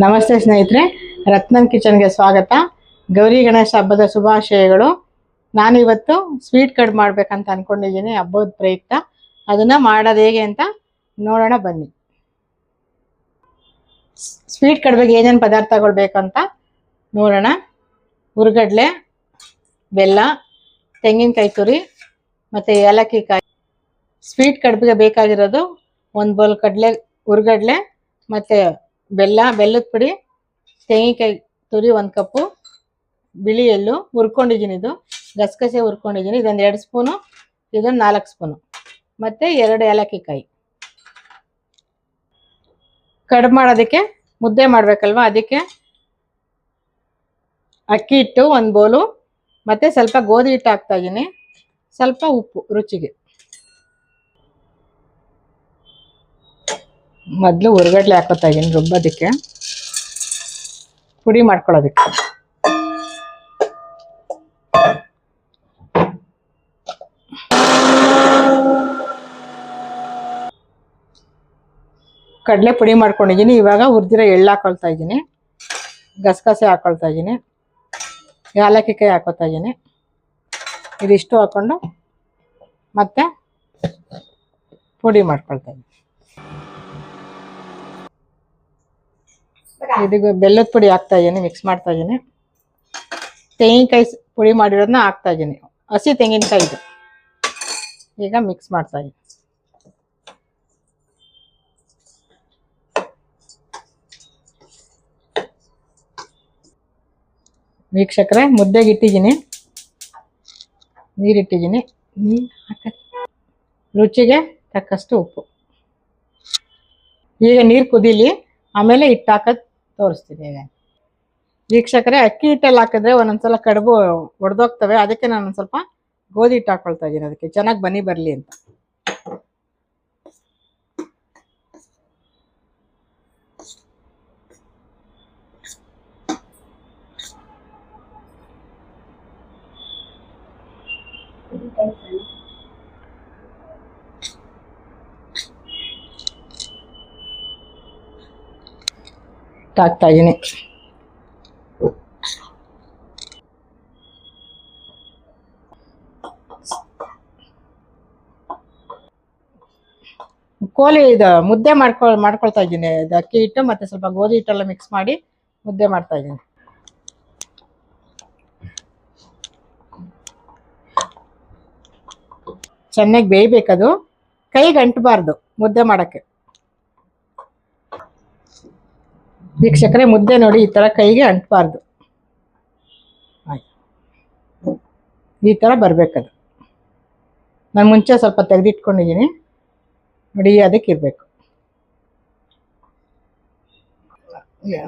ನಮಸ್ತೆ ಸ್ನೇಹಿತರೆ, ರತ್ನನ್ ಕಿಚನ್ಗೆ ಸ್ವಾಗತ. ಗೌರಿ ಗಣೇಶ ಹಬ್ಬದ ಶುಭಾಶಯಗಳು. ನಾನಿವತ್ತು ಸ್ವೀಟ್ ಕಡ್ ಮಾಡ್ಬೇಕಂತ ಅನ್ಕೊಂಡಿದ್ದೀನಿ, ಹಬ್ಬದ ಪ್ರಯುಕ್ತ. ಅದನ್ನ ಮಾಡೋದು ಹೇಗೆ ಅಂತ ನೋಡೋಣ, ಬನ್ನಿ. ಸ್ವೀಟ್ ಬಗ್ಗೆ ಏನೇನು ಪದಾರ್ಥಗಳು ಬೇಕಂತ ನೋಡೋಣ. ಹುರ್ಗಡ್ಲೆ ಬೆಲ್ಲ, ತೆಂಗಿನಕಾಯಿ ತುರಿ, ಮತ್ತು ಏಲಕ್ಕಿ ಕಾಯಿ ಸ್ವೀಟ್ ಕಡ್ಬಿಗೆ ಬೇಕಾಗಿರೋದು ಒಂದು ಬೌಲ್ ಕಡಲೆ ಹುರ್ಗಡ್ಲೆ ಮತ್ತು ಬೆಲ್ಲ, ಬೆಲ್ಲದ ಪುಡಿ, ತೆಂಗಿನಕಾಯಿ ತುರಿ ಒಂದು ಕಪ್ಪು, ಬಿಳಿ ಎಳ್ಳು ಹುರ್ಕೊಂಡಿದ್ದೀನಿ ಇದು. ಗಸಗಸೆ ಹುರ್ಕೊಂಡಿದ್ದೀನಿ. ಇದೊಂದು ಎರಡು ಸ್ಪೂನು, ಇದೊಂದು ನಾಲ್ಕು ಸ್ಪೂನು. ಮತ್ತು ಎರಡು ಏಲಕ್ಕಿ ಕಾಯಿ ಮಾಡೋದಕ್ಕೆ ಮುದ್ದೆ ಮಾಡಬೇಕಲ್ವ? ಅದಕ್ಕೆ ಅಕ್ಕಿ ಹಿಟ್ಟು ಒಂದು ಬೌಲು, ಮತ್ತು ಸ್ವಲ್ಪ ಗೋಧಿ ಹಿಟ್ಟು ಹಾಕ್ತಾಯಿದ್ದೀನಿ ಸ್ವಲ್ಪ ಉಪ್ಪು ರುಚಿಗೆ. ಮೊದಲು ಉರ್ಗಡ್ಲೆ ಹಾಕೋತಾ ಇದ್ದೀನಿ ರುಬ್ಬೋದಕ್ಕೆ. ಪುಡಿ ಮಾಡ್ಕೊಳ್ಳೋದಕ್ಕೆ. ಕಡಲೆ ಪುಡಿ ಮಾಡ್ಕೊಂಡಿದ್ದೀನಿ. ಇವಾಗ ಹುರಿದಿರೋ ಎಳ್ಳು ಹಾಕೊಳ್ತಾ ಇದ್ದೀನಿ. ಗಸಗಸೆ ಹಾಕೊಳ್ತಾ ಇದ್ದೀನಿ. ಏಲಕ್ಕಿ ಕೈ ಹಾಕೋತಾ ಇದ್ದೀನಿ. ಇದಿಷ್ಟು ಹಾಕ್ಕೊಂಡು ಮತ್ತೆ ಪುಡಿ ಮಾಡ್ಕೊಳ್ತಾ ಇದ್ದೀನಿ. ಇದೀಗ ಬೆಲ್ಲದ ಪುಡಿ ಹಾಕ್ತಾ ಇದ್ದೀನಿ ಮಿಕ್ಸ್ ಮಾಡ್ತಾ ಇದ್ದೀನಿ. ತೆಂಗಿನಕಾಯಿ ಪುಡಿ ಮಾಡಿರೋದನ್ನ ಹಾಕ್ತಾ ಇದ್ದೀನಿ. ಹಸಿ ತೆಂಗಿನಕಾಯಿ ಇದು. ಈಗ ಮಿಕ್ಸ್ ಮಾಡ್ತಾ ಇದ್ದೀನಿ. ವೀಕ್ಷಕರೇ, ಮುದ್ದೆಗೆ ಇಟ್ಟಿದ್ದೀನಿ. ನೀರಿಟ್ಟಿದ್ದೀನಿ ನೀರು ಹಾಕ ರುಚಿಗೆ ತಕ್ಕಷ್ಟು ಉಪ್ಪು. ಈಗ ನೀರು ಕುದೀಲಿ, ಆಮೇಲೆ ಹಿಟ್ಟು ಹಾಕೋದು ತೋರಿಸ್ತೀನಿ ಈಗ ವೀಕ್ಷಕರೇ, ಅಕ್ಕಿ ಹಿಟ್ಟಲ್ಲಿ ಹಾಕಿದ್ರೆ ಒಂದೊಂದ್ಸಲ ಕಡುಬು ಒಡೆದೋಗ್ತವೆ. ಅದಕ್ಕೆ ನಾನು ಒಂದು ಸ್ವಲ್ಪ ಗೋಧಿ ಹಿಟ್ಟು ಹಾಕೊಳ್ತಾ ಇದ್ದೀನಿ ಅದಕ್ಕೆ. ಚೆನ್ನಾಗಿ ಬನ್ನಿ, ಬರಲಿ ಅಂತ. ಹಿಟ್ಟು ಹಾಕ್ತಾ ಇದ್ದೀನಿ. ಕೋಲಿ ಇದು ಮುದ್ದೆ ಮಾಡ್ಕೊ, ಮಾಡ್ಕೊಳ್ತಾ ಇದ್ದೀನಿ. ಇದು ಅಕ್ಕಿ ಹಿಟ್ಟು ಮತ್ತೆ ಸ್ವಲ್ಪ ಗೋಧಿ ಹಿಟ್ಟೆಲ್ಲ ಮಿಕ್ಸ್ ಮಾಡಿ ಮುದ್ದೆ ಮಾಡ್ತಾ ಇದ್ದೀನಿ. ಚೆನ್ನಾಗಿ ಬೇಯಬೇಕದು. ಕೈಗೆ ಅಂಟಬಾರ್ದು ಮುದ್ದೆ ಮಾಡಕ್ಕೆ. ವೀಕ್ಷಕರೇ, ಮುದ್ದೆ ನೋಡಿ ಈ ಥರ ಕೈಗೆ ಅಂಟಬಾರ್ದು. ಈ ಥರ ಬರಬೇಕದು. ನಾನು ಮುಂಚೆ ಸ್ವಲ್ಪ ತೆಗೆದಿಟ್ಕೊಂಡಿದ್ದೀನಿ. ನೋಡಿ, ಅದಕ್ಕೆ ಇರಬೇಕು.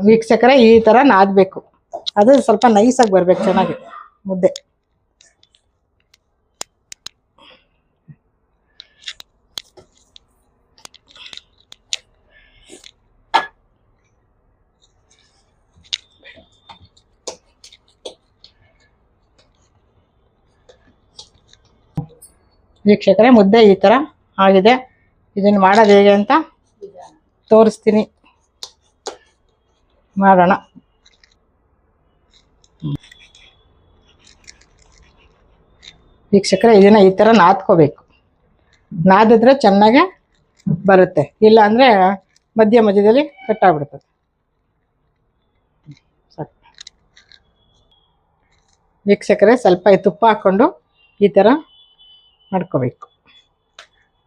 ವೀಕ್ಷಕರೇ, ಈ ಥರ ನಾದಬೇಕು. ಅದು ಸ್ವಲ್ಪ ನೈಸಾಗಿ ಬರ್ಬೇಕು, ಚೆನ್ನಾಗಿ. ಮುದ್ದೆ. ವೀಕ್ಷಕರೇ, ಮುದ್ದೆ ಈ ಥರ ಆಗಿದೆ. ಇದನ್ನು ಮಾಡೋದು ಹೇಗೆ ಅಂತ ತೋರಿಸ್ತೀನಿ. ಮಾಡೋಣ. ವೀಕ್ಷಕರೇ, ಇದನ್ನ ಈ ಥರ ನಾದ್ಕೋಬೇಕು. ನಾದಿದ್ರೆ ಚೆನ್ನಾಗೆ ಬರುತ್ತೆ. ಇಲ್ಲ ಅಂದರೆ ಮಧ್ಯ ಮಧ್ಯದಲ್ಲಿ ಕಟ್ಟಾಗ್ಬಿಡ್ತದೆ ವೀಕ್ಷಕರೇ, ಸ್ವಲ್ಪ ತುಪ್ಪ ಹಾಕ್ಕೊಂಡು ಈ ಥರ ಮಾಡ್ಕೋಬೇಕು.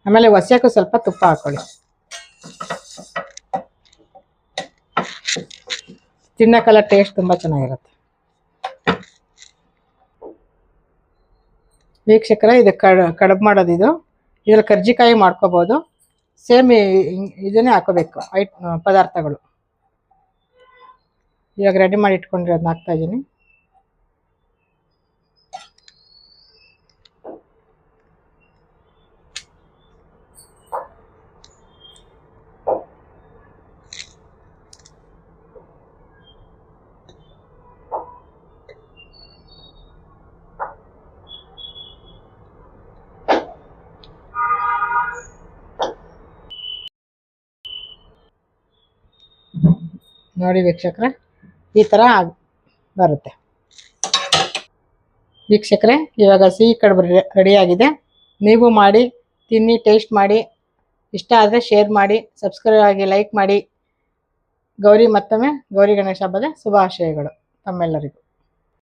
ಆಮೇಲೆ ಒಸೆಕ್ಕೂ ಸ್ವಲ್ಪ ತುಪ್ಪ ಹಾಕೊಳ್ಳಿ. ತಿನ್ನಕ್ಕೆಲ್ಲ ಟೇಸ್ಟ್ ತುಂಬ ಚೆನ್ನಾಗಿರುತ್ತೆ. ವೀಕ್ಷಕರ, ಇದು ಕಡ್, ಕಡುಬು ಮಾಡೋದು ಇದು. ಇದರಲ್ಲಿ ಕರ್ಜಿಕಾಯಿ ಮಾಡ್ಕೋಬೋದು. ಸೇಮ್ ಇದನ್ನೇ ಹಾಕೋಬೇಕು ಐಟ್ ಪದಾರ್ಥಗಳು. ಇವಾಗ ರೆಡಿ ಮಾಡಿ ಇಟ್ಕೊಂಡಿರೋದನ್ನ ಹಾಕ್ತಾ ನೋಡಿ ವೀಕ್ಷಕರೇ, ಈ ಥರ ಆಗ ಬರುತ್ತೆ. ವೀಕ್ಷಕರೇ, ಇವಾಗ ಸಿಹಿ ಕಡುಬು ರೆಡಿಯಾಗಿದೆ. ನೀವು ಮಾಡಿ, ತಿನ್ನಿ, ಟೇಸ್ಟ್ ಮಾಡಿ, ಇಷ್ಟ ಆದರೆ ಶೇರ್ ಮಾಡಿ, ಸಬ್ಸ್ಕ್ರೈಬ್ ಆಗಿ ಲೈಕ್ ಮಾಡಿ. ಗೌರಿ ಮತ್ತೊಮ್ಮೆ ಗೌರಿ ಗಣೇಶ ಹಬ್ಬದ ಶುಭಾಶಯಗಳು ತಮ್ಮೆಲ್ಲರಿಗೂ.